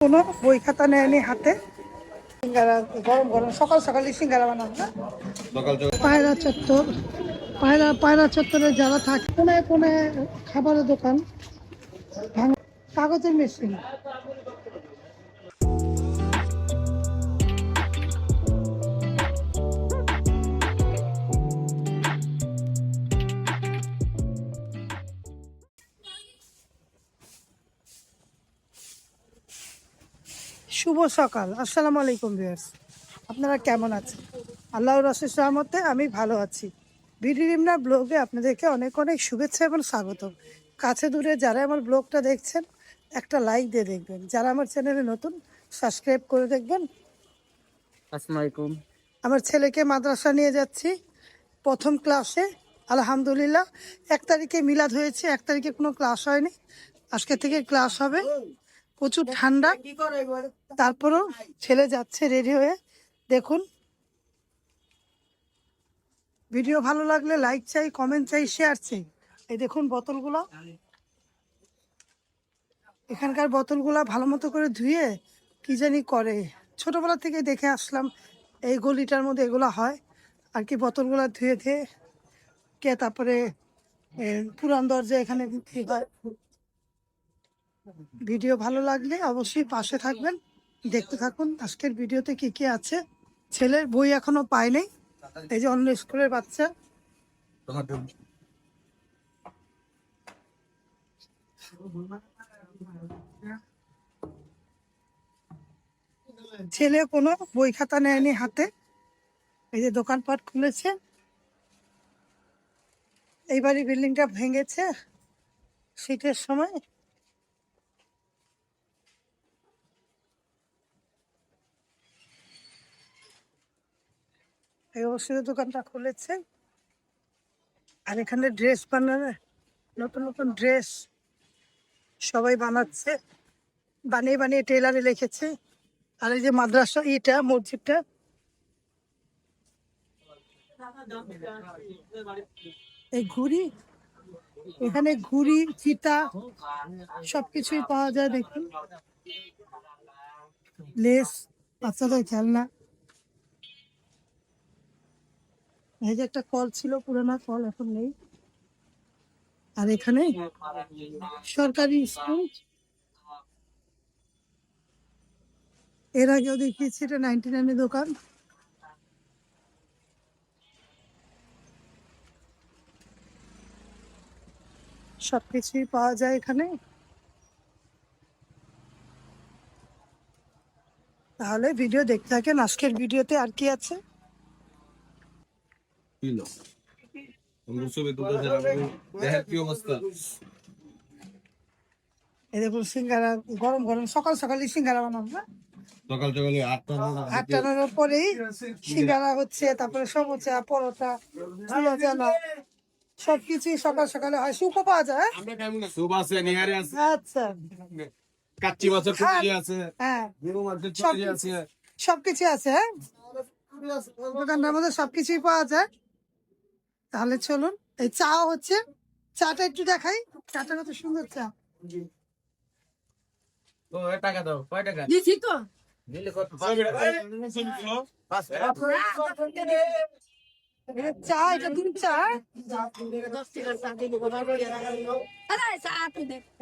কোনো বই খাতা নেয়নি হাতে। সিঙ্গারা গরম গরম সকাল সকালে সিঙ্গারা বানাবো না। পায়রা চত্বর পায়রা পায়রা চত্বরে যারা থাকে কোনায় কোনায় খাবারের দোকান কাগজের মেশিন শুভ সকাল। আসসালামু আলাইকুম ভিউয়ার্স। আপনারা কেমন আছেন? আল্লাহর রসের সহমতে আমি ভালো আছি। বিডি রিমনা ব্লগে আপনাদেরকে অনেক অনেক শুভেচ্ছা এবং স্বাগত কাছে দূরে যারা আমার ব্লগটা দেখছেন একটা লাইক দিয়ে দেখবেন। যারা আমার চ্যানেলে নতুন সাবস্ক্রাইব করে দেখবেন। আসসালামু আলাইকুম। আমার ছেলেকে মাদ্রাসা নিয়ে যাচ্ছি। প্রথম ক্লাসে আলহামদুলিল্লাহ। এক তারিখে মিলাদ হয়েছে এক তারিখে কোনো ক্লাস হয়নি। আজকে থেকে ক্লাস হবে। প্রচুর ঠান্ডা। তারপরেও ছেলে যাচ্ছে রেডি হয়ে। দেখুন। ভিডিও ভালো লাগলে লাইক চাই কমেন্ট চাই শেয়ার চাই। এই দেখুন বোতলগুলো। এখানকার বোতলগুলো ভালো মতো করে ধুয়ে কি জানি করে। ছোটবেলা থেকে দেখে আসলাম এই গলিটার মধ্যে এগুলো হয়। আর কি বোতলগুলো ধুয়ে ধুয়ে কে তারপরে পুরান দরজা এখানে বিক্রি হয় ভিডিও ভালো লাগলে অবশ্যই পাশে থাকবেন। দেখতে থাকুন আজকের ভিডিওতে কি কি আছে। ছেলের বই এখনও পায়নি। এই যে অন্য স্কুলের বাচ্চা। ছেলে কোনো বই খাতা নেয়নি হাতে। এই যে দোকানপাট খুলেছে। এইবারই বিল্ডিংটা ভেঙেছে। শীতের সময়। এই ওষুধের দোকানটা খুলেছে। আর এখানে ড্রেস বানানো, নতুন নতুন ড্রেস সবাই বানাচ্ছে। বানিয়ে বানিয়ে টেলারে লিখেছে। আর এই যে মাদ্রাসা, ইটা, মসজিদটা। এই ঘুড়ি, এখানে ঘুড়ি, চিতা, সবকিছুই পাওয়া যায় দেখুন। লেস, বাচ্চাদের খেলনা। এই যে একটা কল ছিল, পুরানা কল এখন নেই। আর এখানে সরকারি স্কুল। এর আগেও দেখিয়েছি, এটা নাইনটি নাইনের দোকান। সবকিছুই পাওয়া যায় এখানে। তাহলে ভিডিও দেখতে থাকেন। আজকের ভিডিওতে আর কি আছে? কিলো রুসুবে দুটো জানাব কি অবস্থা এই দেখুন সিঙ্গারা গরম গরম সকাল সকালে সিঙ্গারা বানাবো না? সকাল সকালে আটটা আটটা নটার পরেই সিঙ্গারা হচ্ছে তারপরে সমোচা পরোটা ঝুলা জানা সবকিছুই সকাল সকালে হয়। সুপো পাওয়া যায় হ্যাঁ? সুপ আছে? নিহারি আছে। আচ্ছা। কাচ্চি মাছের কুচি আছে। হ্যাঁ। গরু মাছের কুচি আছে। সবকিছু আছে হ্যাঁ? দোকানটার মধ্যে সবকিছুই পাওয়া যায়। তাহলে চলুন এই চা হচ্ছে চাটা একটু দেখাই। চাটা কত সুন্দর চা। টাকা দাও কয় টাকা? দিচ্ছি তো। দিলে কত? এটা চা এটা দুধ চা?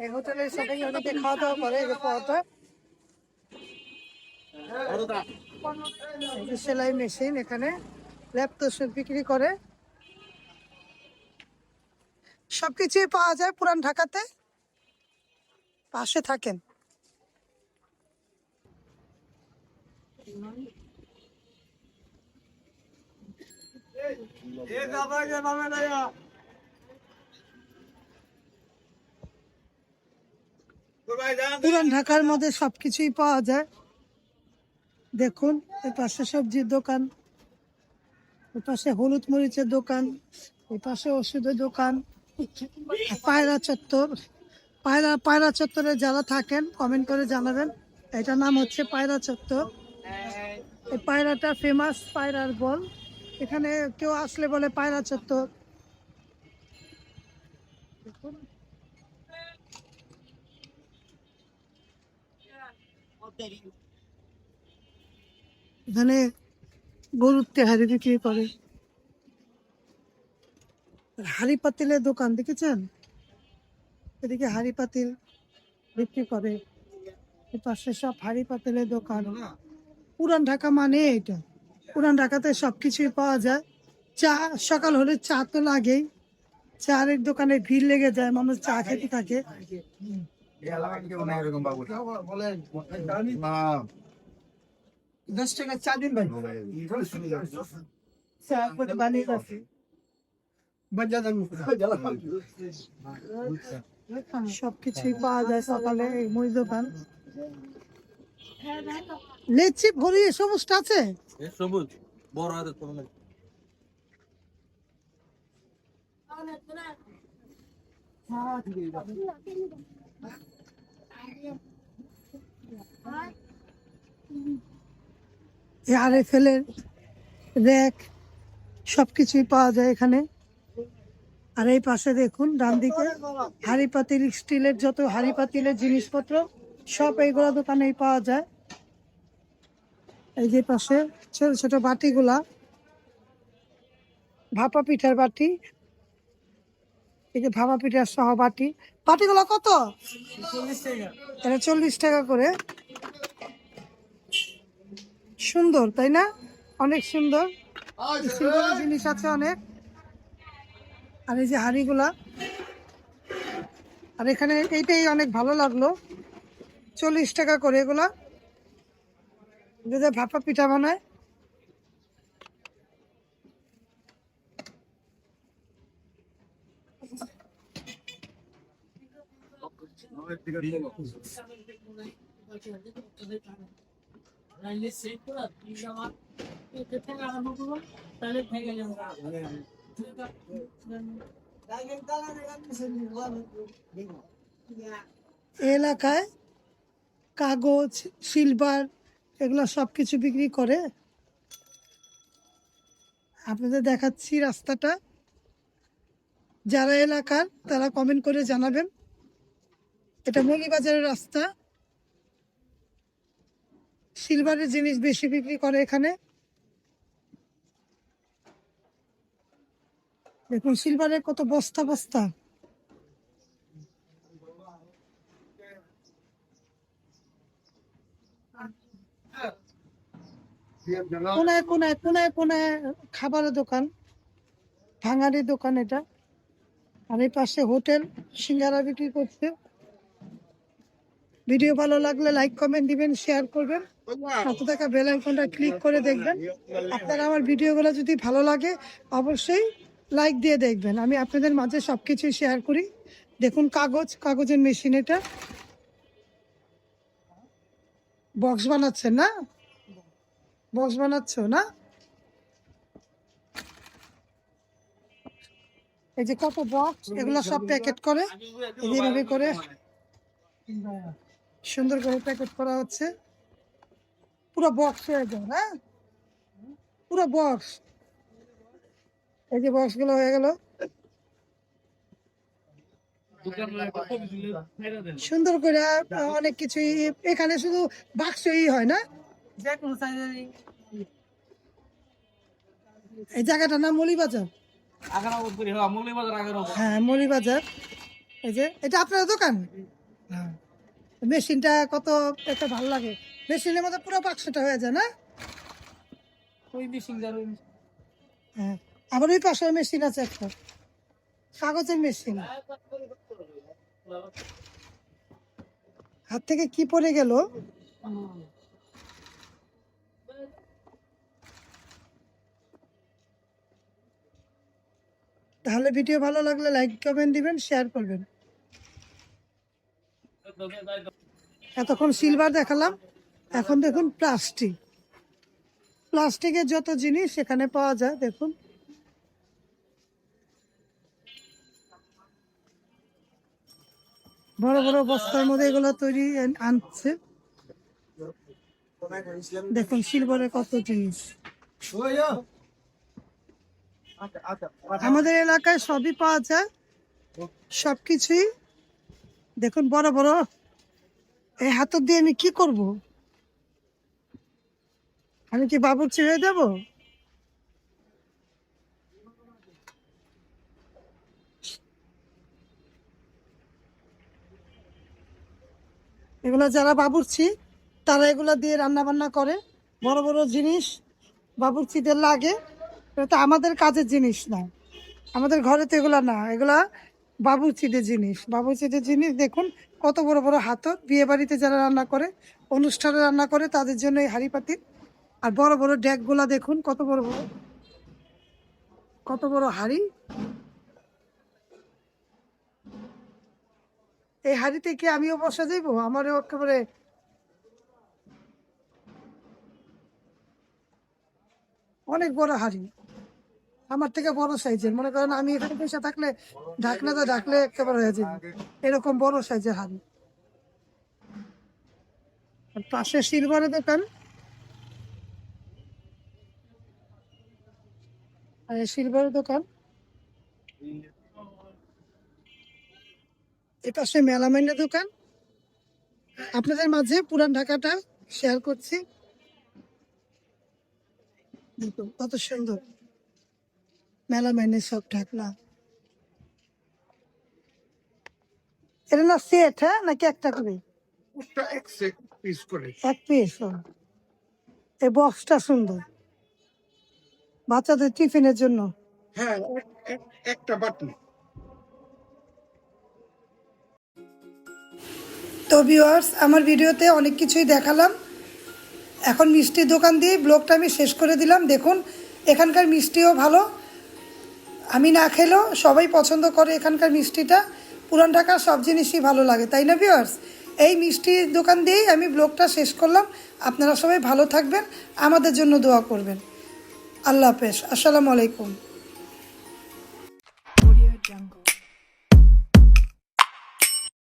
এই হোটেলের অনেকে খাওয়া দাওয়া করে সেলাই মেশিন এখানে ল্যাপটপ বিক্রি করে। সবকিছুই পাওয়া যায় পুরান ঢাকাতে। পাশে থাকেন। পুরান ঢাকার মধ্যে সবকিছুই পাওয়া যায়। দেখুন এর পাশে সবজির দোকান এর পাশে হলুদ মরিচের দোকান এর পাশে ওষুধের দোকান। পায়রা চত্বর, পায়রা পায়রা চত্বরে যারা থাকেন কমেন্ট করে জানাবেন। এটার নাম হচ্ছে পায়রা চত্বর। এই পায়রাটা ফেমাস পায়রার বল। এখানে কেউ আসলে বলে পায়রা চত্বর। এখানে গরুর তেহারি বিক্রি করে। হাড়ি পাতিলের দোকান দেখেছেন? এদিকে হাড়ি পাতিল বিক্রি করে। পাশে সব হাড়ি পাতিলের দোকান। পুরান ঢাকা মানে এটা। পুরান ঢাকাতে সব কিছুই পাওয়া যায়। চা সকাল হলে চা তো লাগেই। চায়ের দোকানে ভিড় লেগে যায় মানুষ চা খেতে থাকে। দশ টাকা চা দিন ভাই। চা বানিয়ে সবকিছুই পাওয়া যায় সকালে এই মুই দোকান। লেচি ভরি এ সমস্ত আছে? এ সবুজ বড় হাতে তোর না র্যাক সবকিছুই পাওয়া যায় এখানে। আর এই পাশে দেখুন, ডান দিকে, হাড়ি পাতিল স্টিলের যত হাড়ি পাতিলের জিনিসপত্র, সব এইগুলা দোকানেই পাওয়া যায়। এই যে পাশে ছোট ছোট বাটিগুলা, ভাপা পিঠার বাটি, এই যে ভাপা পিঠার সহ বাটি। বাটিগুলো কত? এটা চল্লিশ টাকা করে। সুন্দর, তাই না? অনেক সুন্দর। জিনিস আছে অনেক। আর এই যে হাড়িগুলা, আর এখানে এইটাই অনেক ভালো লাগল। চল্লিশ টাকা করে এগুলা। যদি ভাপা পিঠা বানায়। এই এলাকায় কাগজ সিলভার এগুলো সব কিছু বিক্রি করে। আপনাদের দেখাচ্ছি রাস্তাটা। যারা এলাকার, তারা কমেন্ট করে জানাবেন। এটা মলিবাজারের রাস্তা। সিলভারের জিনিস বেশি বিক্রি করে এখানে। দেখুন সিলভারের কত বস্তা বস্তা। কোনায় কোনায় কোনায় কোনায় খাবারের দোকান। ভাঙারির দোকান এটা। আর এই পাশে হোটেল, সিঙ্গারা বিক্রি করছে। ভিডিও ভালো লাগলে লাইক, কমেন্ট দিবেন, শেয়ার করবেন। সাথে থাকা বেল আইকনটা ক্লিক করে দেখবেন। আপনার আমার ভিডিওগুলো যদি ভালো লাগে, অবশ্যই লাইক দিয়ে দেখবেন। আমি আপনাদের মাঝে সব কিছুই শেয়ার করি। দেখুন কাগজ, কাগজের মেশিন এটা। বক্স বানাচ্ছেন না? বক্স বানাচ্ছ না? এই যে কত বক্স এগুলো সব প্যাকেট করে। এইভাবে করে। সুন্দর করে প্যাকেট করা হচ্ছে। পুরো বক্স হয়ে যায় না পুরো বক্স এই যে বক্সগুলো হয়ে গেল। সুন্দর করে অনেক কিছুই এখানে শুধু বাক্সই হয় না? এই জায়গাটার নাম মলিবাজার? হ্যাঁ মলিবাজার। এই যে এটা আপনার দোকান? হ্যাঁ। মেশিনটা কত একটা ভালো লাগে। মেশিনের মধ্যে পুরো বাক্সটা হয়ে যায় না? হ্যাঁ। আবার ওই পাশে মেশিন আছে একটা। কাগজের মেশিন। হাত থেকে কি পড়ে গেল? তাহলে ভিডিও ভালো লাগলে লাইক, কমেন্ট দিবেন, শেয়ার করবেন। এতক্ষণ সিলভার দেখালাম। এখন দেখুন প্লাস্টিক। প্লাস্টিকের যত জিনিস সেখানে পাওয়া যায়, দেখুন। বড় বড় বস্তার মধ্যে এগুলো তৈরি আনছে। দেখুন সিলভারের কত জিনিস। আমাদের এলাকায় সবই পাওয়া যায়। সবকিছুই। দেখুন, বড় বড়। এই হাতর দিয়ে আমি কি করব? আমি কি বাবুর্চি হয়ে যাব? এগুলো যারা বাবুর্চি, তারা এগুলো দিয়ে রান্না বান্না করে। বড় বড় জিনিস বাবুর্চিদের লাগে। এটা তো আমাদের কাজের জিনিস না। আমাদের ঘরে তো এগুলো না। এগুলা বাবুর্চিদের জিনিস। বাবুর্চিদের জিনিস দেখুন, কত বড় বড় হাতর বিয়ে বাড়িতে যারা রান্না করে, অনুষ্ঠানে রান্না করে, তাদের জন্য এই হাঁড়ি পাতিল আর বড় বড় ড্যাকগুলা দেখুন, কত বড় বড়, কত বড় হাঁড়ি। এই হাঁড়িতে কি আমিও বসা যাইব? আমারও একেবারে অনেক বড় হাঁড়ি। আমার থেকে বড় সাইজের। মনে করেন আমি এখানে পয়সা থাকলে ঢাকনাটা ঢাকলে একেবারে হয়ে যাবে। এরকম বড় সাইজের হাড়ি। পাশে সিলভারের দোকান। সিলভারের দোকান। এ পাশে মেলামাইনের দোকান। আপনাদের মাঝে পুরান ঢাকাটা শেয়ার করছি। দেখুন কত সুন্দর। মেলামাইনের সব ঢাকনা। এটা না সেট হ্যাঁ? নাকি একটা করে? এক পিস এই বক্সটা সুন্দর। বাচ্চাদের টিফিনের জন্য। হ্যাঁ এক- এক- একটা বাটন। তো ভিউয়ার্স আমার ভিডিওতে অনেক কিছুই দেখালাম। এখন মিষ্টির দোকান দিয়ে ব্লগটা আমি শেষ করে দিলাম। দেখুন, এখানকার মিষ্টিও ভালো। আমি না খেলেও সবাই পছন্দ করে এখানকার মিষ্টিটা। পুরান ঢাকার সব জিনিসই ভালো লাগে, তাই না ভিউয়ার্স এই মিষ্টির দোকান দিয়েই আমি ব্লগটা শেষ করলাম। আপনারা সবাই ভালো থাকবেন, আমাদের জন্য দোয়া করবেন। আল্লাহ হাফেজ। আসসালামু আলাইকুম.